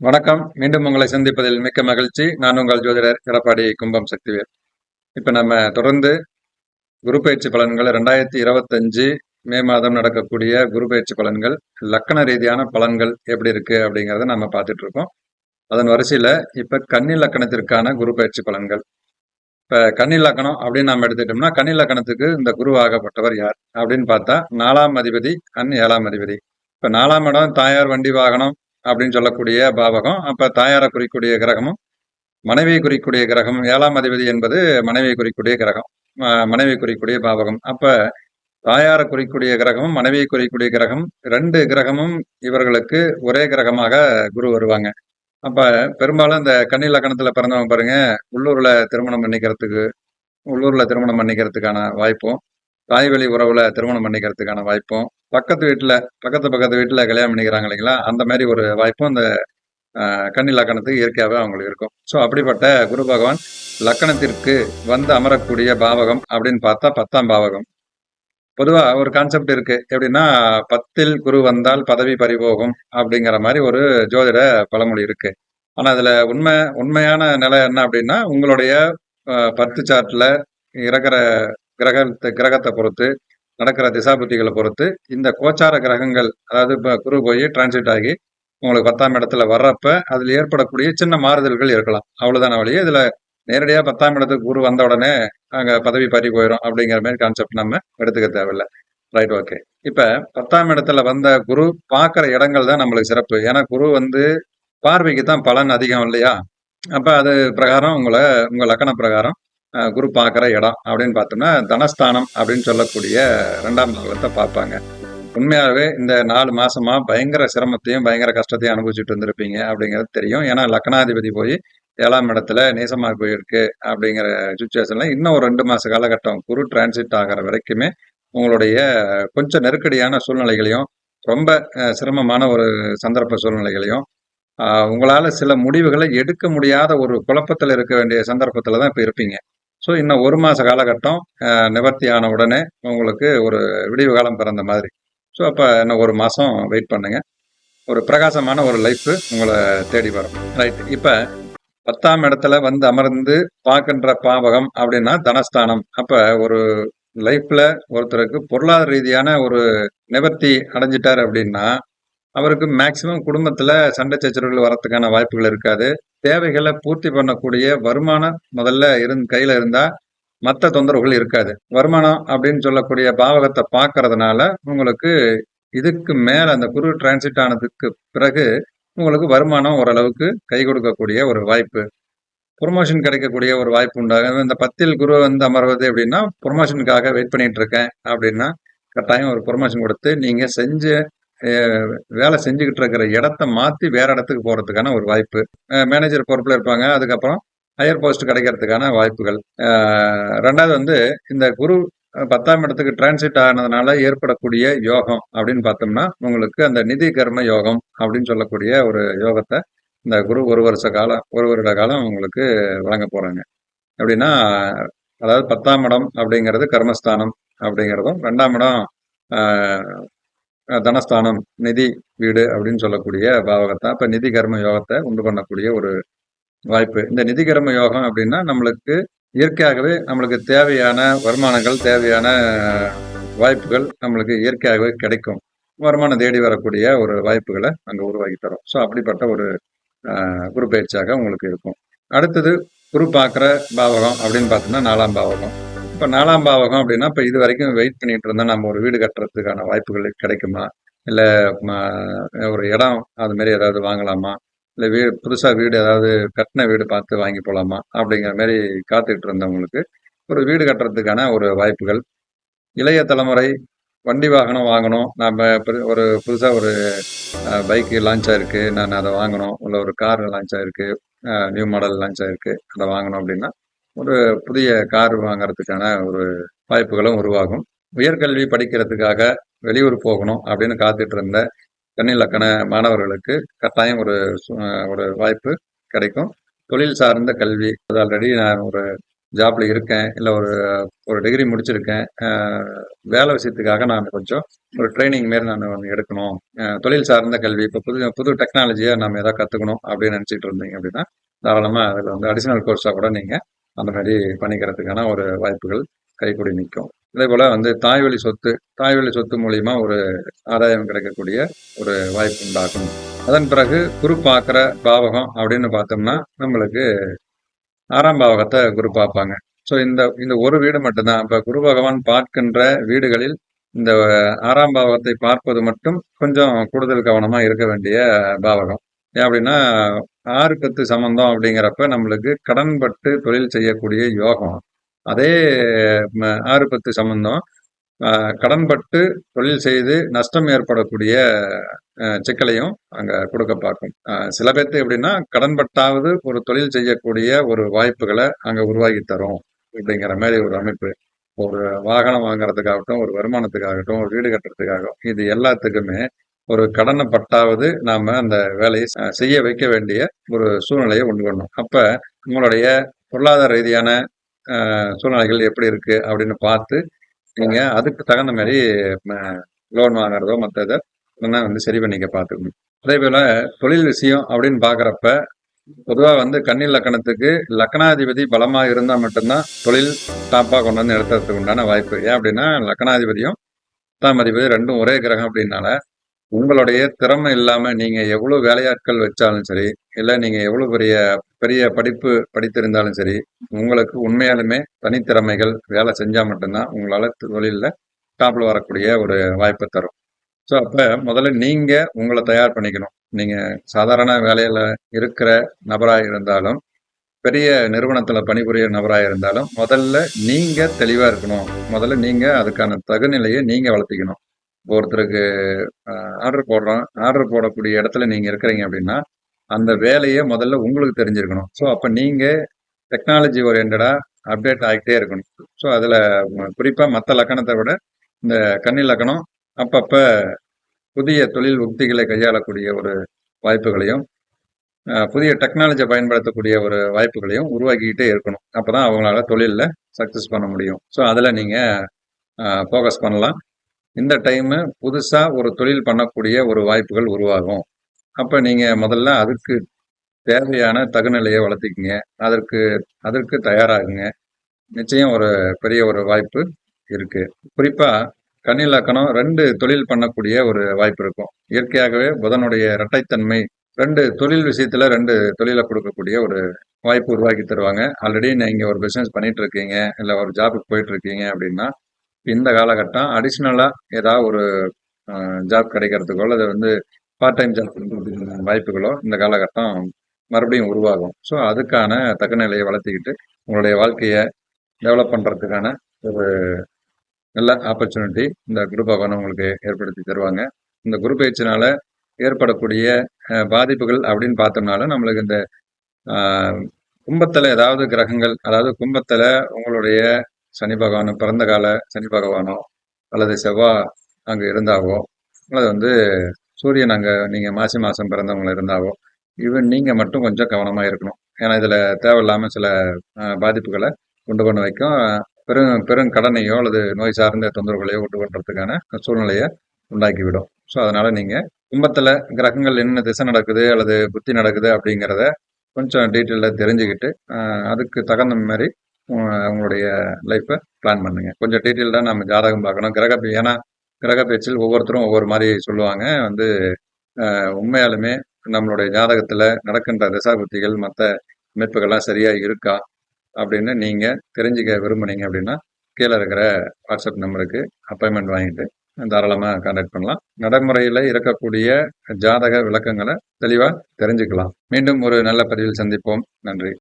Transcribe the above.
வணக்கம். மீண்டும் உங்களை சந்திப்பதில் மிக்க மகிழ்ச்சி. நான் உங்கள் ஜோதிடர் எடப்பாடி கும்பம் சக்திவேல். இப்போ நம்ம தொடர்ந்து குரு பயிற்சி பலன்கள் ரெண்டாயிரத்தி இருபத்தஞ்சு மே மாதம் நடக்கக்கூடிய குரு பயிற்சி பலன்கள் லக்கண ரீதியான பலன்கள் எப்படி இருக்கு அப்படிங்கிறத நம்ம பார்த்துட்டு இருக்கோம். அதன் வரிசையில் இப்போ கன்னி லக்கணத்திற்கான குரு பயிற்சி பலன்கள். இப்போ கன்னி லக்கணம் அப்படின்னு நம்ம எடுத்துட்டோம்னா கன்னி லக்கணத்துக்கு இந்த குரு ஆகப்பட்டவர் யார் அப்படின்னு பார்த்தா நாலாம் அதிபதி கண் ஏழாம் அதிபதி. இப்போ நாலாம் இடம் தாயார் வண்டி வாகனம் அப்படின்னு சொல்லக்கூடிய பாவகம். அப்போ தாயாரை குறிக்கூடிய கிரகமும் மனைவியை குறிக்கூடிய கிரகம் ஏழாம் அதிபதி என்பது மனைவியை குறிக்கூடிய கிரகம் மனைவி குறிக்கூடிய பாவகம். அப்ப தாயாரை குறிக்கூடிய கிரகமும் மனைவியை குறிக்கூடிய கிரகம் ரெண்டு கிரகமும் இவர்களுக்கு ஒரே கிரகமாக குரு வருவாங்க. அப்போ பெரும்பாலும் இந்த கன்னி லக்கணத்தில் பிறந்தவங்க பாருங்க உள்ளூரில் திருமணம் பண்ணிக்கிறதுக்கு உள்ளூரில் திருமணம் பண்ணிக்கிறதுக்கான வாய்ப்பும் தாய்வழி உறவுல திருமணம் பண்ணிக்கிறதுக்கான வாய்ப்பும் பக்கத்து வீட்டுல பக்கத்து பக்கத்து வீட்டுல கல்யாணம் பண்ணிக்கிறாங்க இல்லைங்களா? அந்த மாதிரி ஒரு வாய்ப்பும் இந்த ஆஹ், கன்னி லக்கணத்துக்கு இயற்கையாகவே அவங்களுக்கு இருக்கும். ஸோ அப்படிப்பட்ட குரு பகவான் லக்கணத்திற்கு வந்து அமரக்கூடிய பாவகம் அப்படின்னு பார்த்தா பத்தாம் பாவகம். பொதுவாக ஒரு கான்செப்ட் இருக்கு. எப்படின்னா பத்தில் குரு வந்தால் பதவி பறிபோகும் அப்படிங்கிற மாதிரி ஒரு ஜோதிட பழமொழி இருக்கு. ஆனால் அதில் உண்மை உண்மையான நிலை என்ன அப்படின்னா உங்களுடைய பத்து சாட்டில் இருக்கிற கிரகத்தை கிரகத்தை பொறுத்து நடக்கிற திசாபுத்திகளை பொறுத்து இந்த கோச்சார கிரகங்கள் அதாவது இப்போ குரு போய் டிரான்சிட் ஆகி உங்களுக்கு பத்தாம் இடத்துல வர்றப்ப அதில் ஏற்படக்கூடிய சின்ன மாறுதல்கள் இருக்கலாம். அவ்வளோதான வழியே இதில் நேரடியாக பத்தாம் இடத்துக்கு குரு வந்த உடனே அங்கே பதவி பறி போயிடும் அப்படிங்கிற மாதிரி கான்செப்ட் நம்ம எடுத்துக்க தேவையில்ல. ரைட் ஓகே இப்போ பத்தாம் இடத்துல வந்த குரு பார்க்குற இடங்கள் தான் நம்மளுக்கு சிறப்பு. ஏன்னா குரு வந்து பார்வைக்கு தான் பலன் அதிகம் இல்லையா? அப்போ அது பிரகாரம் உங்களை உங்கள் லக்கண பிரகாரம் குரு பார்க்குற இடம் அப்படின்னு பார்த்தோம்னா தனஸ்தானம் அப்படின்னு சொல்லக்கூடிய ரெண்டாம் பாகத்தை பார்ப்பாங்க. உண்மையாகவே இந்த நாலு மாசமா பயங்கர சிரமத்தையும் பயங்கர கஷ்டத்தையும் அனுபவிச்சுட்டு வந்திருப்பீங்க அப்படிங்கிறது தெரியும். ஏன்னா லக்னாதிபதி போய் ஏழாம் இடத்துல நேசமாக போயிருக்கு அப்படிங்கிற சுச்சுவேஷன்ல இன்னும் ஒரு ரெண்டு மாச காலகட்டம் குரு டிரான்சிட் ஆகிற வரைக்குமே உங்களுடைய கொஞ்சம் நெருக்கடியான சூழ்நிலைகளையும் ரொம்ப சிரமமான ஒரு சந்தர்ப்ப சூழ்நிலைகளையும் உங்களால் உங்களால சில முடிவுகளை எடுக்க முடியாத ஒரு குழப்பத்தில் இருக்க வேண்டிய சந்தர்ப்பத்துல தான் இப்போ இருப்பீங்க. ஸோ இன்னும் ஒரு மாத காலகட்டம் நிவர்த்தி ஆன உடனே உங்களுக்கு ஒரு விடிவு காலம் பிறந்த மாதிரி. ஸோ அப்போ இன்னும் ஒரு மாதம் வெயிட் பண்ணுங்க. ஒரு பிரகாசமான ஒரு லைஃப்பு உங்களை தேடி வரும். ரைட் இப்போ பத்தாம் இடத்துல வந்து அமர்ந்து பார்க்கின்ற பாவகம் அப்படின்னா தனஸ்தானம். அப்போ ஒரு லைஃப்பில் ஒருத்தருக்கு பொருளாதார ரீதியான ஒரு நிவர்த்தி அடைஞ்சிட்டார் அப்படின்னா அவருக்கு மேக்சிமம் குடும்பத்துல சண்டை சச்சரவுகள் வரத்துக்கான வாய்ப்புகள் இருக்காது. தேவைகளை பூர்த்தி பண்ணக்கூடிய வருமானம் முதல்ல இருந் கையில இருந்தா மற்ற தொந்தரவுகள் இருக்காது. வருமானம் அப்படின்னு சொல்லக்கூடிய பாவகத்தை பார்க்கறதுனால உங்களுக்கு இதுக்கு மேல அந்த குரு டிரான்சிட் ஆனதுக்கு பிறகு உங்களுக்கு வருமானம் ஓரளவுக்கு கை கொடுக்கக்கூடிய ஒரு வாய்ப்பு. ப்ரொமோஷன் கிடைக்கக்கூடிய ஒரு வாய்ப்பு உண்டாகும் இந்த பத்தில் குரு வந்து அமர்வது அப்படின்னா ப்ரொமோஷனுக்காக வெயிட் பண்ணிட்டு இருக்கேன் அப்படின்னா கட்டாயம் ஒரு ப்ரொமோஷன் கொடுத்து நீங்க செஞ்ச வேலை செஞ்சுக்கிட்டு இருக்கிற இடத்த மாற்றி வேற இடத்துக்கு போகிறதுக்கான ஒரு வாய்ப்பு. மேனேஜர் பொறுப்பில் இருப்பாங்க. அதுக்கப்புறம் ஹையர் போஸ்ட் கிடைக்கிறதுக்கான வாய்ப்புகள். ரெண்டாவது வந்து இந்த குரு பத்தாம் இடத்துக்கு டிரான்சிட் ஆனதுனால ஏற்படக்கூடிய யோகம் அப்படின்னு பார்த்தோம்னா உங்களுக்கு அந்த நிதி கர்ம யோகம் அப்படின்னு சொல்லக்கூடிய ஒரு யோகத்தை இந்த குரு ஒரு வருஷ காலம் ஒரு வருட காலம் உங்களுக்கு வழங்க போகிறாங்க எப்படின்னா அதாவது பத்தாம் இடம் அப்படிங்கிறது கர்மஸ்தானம் அப்படிங்கிறதும் ரெண்டாம் இடம் தனஸ்தானம் நிதி வீடு அப்படின்னு சொல்லக்கூடிய பாவகத்தை இப்போ நிதி கர்ம யோகத்தை உண்டு பண்ணக்கூடிய ஒரு வாய்ப்பு. இந்த நிதி கர்ம யோகம் அப்படின்னா நம்மளுக்கு இயற்கையாகவே நம்மளுக்கு தேவையான வருமானங்கள் தேவையான வாய்ப்புகள் நம்மளுக்கு இயற்கையாகவே கிடைக்கும். வருமானம் தேடி வரக்கூடிய ஒரு வாய்ப்புகளை அங்கே உருவாக்கி தரும். ஸோ அப்படிப்பட்ட ஒரு குரு பயிற்சியாக உங்களுக்கு இருக்கும். அடுத்தது குரு பார்க்குற பாவகம் அப்படின்னு பார்த்தோம்னா நாலாம் பாவகம். இப்போ நாலாம் பாவகம் அப்படின்னா இப்போ இது வரைக்கும் வெயிட் பண்ணிட்டு இருந்தா நம்ம ஒரு வீடு கட்டுறதுக்கான வாய்ப்புகள் கிடைக்குமா? இல்லை ஒரு இடம் அது மாதிரி ஏதாவது வாங்கலாமா? இல்லை வீடு புதுசாக வீடு ஏதாவது கட்டின வீடு பார்த்து வாங்கி போகலாமா அப்படிங்கிற மாதிரி காத்துக்கிட்டு இருந்தவங்களுக்கு ஒரு வீடு கட்டுறதுக்கான ஒரு வாய்ப்புகள். இளைய தலைமுறை வண்டி வாகனம் வாங்கணும். நம்ம ஒரு புதுசாக ஒரு பைக்கு லான்ச் ஆயிருக்கு. நான் அதை வாங்கணும். இல்லை ஒரு கார் லான்ச் ஆயிருக்கு. நியூ மாடல் லான்ச் ஆயிருக்கு. அதை வாங்கணும் அப்படின்னா ஒரு புதிய கார் வாங்குறதுக்கான ஒரு வாய்ப்புகளும் உருவாகும். உயர்கல்வி படிக்கிறதுக்காக வெளியூர் போகணும் அப்படின்னு காத்துட்டு இருந்த கன்னிலக்கண மாணவர்களுக்கு கட்டாயம் ஒரு சு- ஒரு வாய்ப்பு கிடைக்கும். தொழில் சார்ந்த கல்வி அது ஆல்ரெடி நான் ஒரு ஜாப்ல இருக்கேன் இல்லை ஒரு ஒரு டிகிரி முடிச்சிருக்கேன் வேலை விஷயத்துக்காக நான் கொஞ்சம் ஒரு ட்ரைனிங் மாரி நான் ஒன்று எடுக்கணும். தொழில் சார்ந்த கல்வி இப்போ புது புது டெக்னாலஜியை நம்ம எதாவது கற்றுக்கணும் அப்படின்னு நினச்சிட்டு இருந்தீங்க அப்படின்னா தாராளமாக அதில் வந்து அடிஷ்னல் கோர்ஸாக கூட நீங்கள் அந்த மாதிரி பண்ணிக்கிறதுக்கான ஒரு வாய்ப்புகள் கைக்கூடி நிற்கும். அதே போல் வந்து தாய்வழி சொத்து தாய்வழி சொத்து மூலிமா ஒரு ஆதாயம் கிடைக்கக்கூடிய ஒரு வாய்ப்பு உண்டாகும். அதன் பிறகு குரு பார்க்குற பாவகம் அப்படின்னு பார்த்தோம்னா நம்மளுக்கு ஆறாம் பாவகத்தை குரு பார்ப்பாங்க. ஸோ இந்த இந்த ஒரு வீடு மட்டும்தான். இப்போ குரு பகவான் பார்க்கின்ற வீடுகளில் இந்த ஆறாம் பாவகத்தை பார்ப்பது மட்டும் கொஞ்சம் கூடுதல் கவனமாக இருக்க வேண்டிய பாவகம். ஏன் அப்படின்னா ஆறு பத்து சம்பந்தம் அப்படிங்கிறப்ப நம்மளுக்கு கடன்பட்டு தொழில் செய்யக்கூடிய யோகம். அதே ஆறு பத்து சம்பந்தம் கடன்பட்டு தொழில் செய்து நஷ்டம் ஏற்படக்கூடிய சிக்கலையும் அங்கே கொடுக்க பார்க்கும். சில பேர்த்து எப்படின்னா கடன்பட்டாவது ஒரு தொழில் செய்யக்கூடிய ஒரு வாய்ப்புகளை அங்கே உருவாக்கி தரும் அப்படிங்கிற மாதிரி ஒரு அமைப்பு. ஒரு வாகனம் வாங்குறதுக்காகட்டும் ஒரு வருமானத்துக்காகட்டும் ஒரு வீடு கட்டுறதுக்காகட்டும் இது எல்லாத்துக்குமே ஒரு கடனை பட்டாவது நாம அந்த வேலையை செய்ய வைக்க வேண்டிய ஒரு சூழ்நிலையை உண்டு பண்ணணும் அப்ப உங்களுடைய பொருளாதார ரீதியான சூழ்நிலைகள் எப்படி இருக்கு அப்படின்னு பார்த்து நீங்க அதுக்கு தகுந்த மாதிரி லோன் வாங்குறதோ மற்ற இதெல்லாம் வந்து சரி பண்ணிக்க பார்த்துக்கணும். அதே போல தொழில் விஷயம் அப்படின்னு பாக்குறப்ப பொதுவா வந்து கண்ணில் லக்கணத்துக்கு லக்கணாதிபதி பலமா இருந்தா மட்டும்தான் தொழில் டாப்பா கொண்டு வந்து நிறுத்துறதுக்கு உண்டான வாய்ப்பு. ஏன் அப்படின்னா லக்கணாதிபதியும் தாம் அதிபதி ரெண்டும் ஒரே கிரகம் அப்படின்னால உங்களுடைய திறமை இல்லாமல் நீங்கள் எவ்வளோ வேலையாட்கள் வச்சாலும் சரி இல்லை நீங்கள் எவ்வளோ பெரிய பெரிய படிப்பு படித்திருந்தாலும் சரி உங்களுக்கு உண்மையாலுமே தனித்திறமைகள் வேலை செஞ்சால் மட்டும்தான் உங்களால் தொழிலில் டாப்பில் வரக்கூடிய ஒரு வாய்ப்பை தரும். ஸோ அப்போ முதல்ல நீங்கள் உங்களை தயார் பண்ணிக்கணும். நீங்கள் சாதாரண வேலையில் இருக்கிற நபராக இருந்தாலும் பெரிய நிறுவனத்தில் பணிபுரிய நபராக இருந்தாலும் முதல்ல நீங்கள் தெளிவாக இருக்கணும். முதல்ல நீங்கள் அதுக்கான தகுநிலையை நீங்கள் வளர்த்திக்கணும். ஒருத்தருக்கு ஆர்டர் போடுறோம். ஆர்டர் போடக்கூடிய இடத்துல நீங்கள் இருக்கிறீங்க அப்படின்னா அந்த வேலையை முதல்ல உங்களுக்கு தெரிஞ்சிருக்கணும். ஸோ அப்போ நீங்கள் டெக்னாலஜி ஓரியன்டாக அப்டேட் ஆகிட்டே இருக்கணும். ஸோ அதில் குறிப்பாக மற்ற லக்கணத்தை விட இந்த கன்னி லக்கணம் அப்பப்போ புதிய தொழில் உக்திகளை கையாளக்கூடிய ஒரு வாய்ப்புகளையும் புதிய டெக்னாலஜியை பயன்படுத்தக்கூடிய ஒரு வாய்ப்புகளையும் உருவாக்கிக்கிட்டே இருக்கணும். அப்போ தான் அவங்களால தொழிலில் சக்ஸஸ் பண்ண முடியும். ஸோ அதில் நீங்கள் ஃபோக்கஸ் பண்ணலாம். இந்த டைமு புதுசாக ஒரு தொழில் பண்ணக்கூடிய ஒரு வாய்ப்புகள் உருவாகும். அப்போ நீங்கள் முதல்ல அதுக்கு தேவையான தகுநிலையை வளர்த்திக்கங்க. அதற்கு அதற்கு தயாராகுங்க. நிச்சயம் ஒரு பெரிய ஒரு வாய்ப்பு இருக்குது குறிப்பாக கண்ணிலக்கணம் ரெண்டு தொழில் பண்ணக்கூடிய ஒரு வாய்ப்பு இருக்கும். இயற்கையாகவே புதனுடைய இரட்டைத்தன்மை ரெண்டு தொழில் விஷயத்துல ரெண்டு தொழிலை கொடுக்கக்கூடிய ஒரு வாய்ப்பு உருவாக்கி தருவாங்க. ஆல்ரெடி நீங்கள் ஒரு பிஸ்னஸ் பண்ணிட்டு இருக்கீங்க இல்லை ஒரு ஜாபுக்கு போயிட்டு இருக்கீங்க அப்படின்னா இந்த காலகட்டம் அடிஷ்னலாக ஏதாவது ஒரு ஜாப் கிடைக்கிறதுக்கோ அல்லது வந்து பார்ட் டைம் ஜாப் வாய்ப்புகளோ இந்த காலகட்டம் மறுபடியும் உருவாகும். ஸோ அதுக்கான தகுநிலையை வளர்த்திக்கிட்டு உங்களுடைய வாழ்க்கையை டெவலப் பண்ணுறதுக்கான ஒரு நல்ல ஆப்பர்ச்சுனிட்டி இந்த குரூப் பகவான் உங்களுக்கு ஏற்படுத்தி தருவாங்க. இந்த குரூப் பயிற்சினால் ஏற்படக்கூடிய பாதிப்புகள் அப்படின்னு பார்த்தோம்னாலும் நம்மளுக்கு இந்த கும்பத்தில் ஏதாவது கிரகங்கள் அதாவது கும்பத்தில் உங்களுடைய சனி பகவானோ பிறந்த கால சனி பகவானோ அல்லது செவ்வாய் அங்கே இருந்தாவோ அல்லது வந்து சூரியன் அங்கே நீங்கள் மாசி மாதம் பிறந்தவங்க இருந்தாவோ ஈவன் நீங்கள் மட்டும் கொஞ்சம் கவனமாக இருக்கணும். ஏன்னா இதில் தேவையில்லாமல் சில பாதிப்புகளை கொண்டு பண்ண வைக்கும். பெரும் பெரும் கடனையோ அல்லது நோய் சார்ந்த தொந்தரவுகளையோ கொண்டு பண்ணுறதுக்கான சூழ்நிலையை உண்டாக்கிவிடும். ஸோ அதனால் நீங்கள் கும்பத்தில் கிரகங்கள் என்ன திசை நடக்குது அல்லது புத்தி நடக்குது அப்படிங்கிறத கொஞ்சம் டீட்டெயிலாக தெரிஞ்சுக்கிட்டு அதுக்கு தகுந்த மாதிரி அவங்களுடைய உங்களுடைய லைஃப்பை பிளான் பண்ணுங்க. கொஞ்சம் டீட்டெயில்டாக நம்ம ஜாதகம் பார்க்கணும். கிரக ஏன்னா கிரக பேச்சில் ஒவ்வொருத்தரும் ஒவ்வொரு மாதிரி சொல்லுவாங்க. வந்து உண்மையாலுமே நம்மளுடைய ஜாதகத்தில் நடக்கின்ற திசாபுத்திகள் மற்ற அமைப்புகள்லாம் சரியாக இருக்கா? அப்படின்னு நீங்கள் தெரிஞ்சுக்க விரும்புனீங்க அப்படின்னா கீழே இருக்கிற வாட்ஸ்அப் நம்பருக்கு அப்பாயின்மெண்ட் வாங்கிட்டு தாராளமாக கான்டாக்ட் பண்ணலாம். நடைமுறையில் இருக்கக்கூடிய ஜாதக விளக்கங்களை தெளிவாக தெரிஞ்சுக்கலாம். மீண்டும் ஒரு நல்ல பதிவில் சந்திப்போம். நன்றி.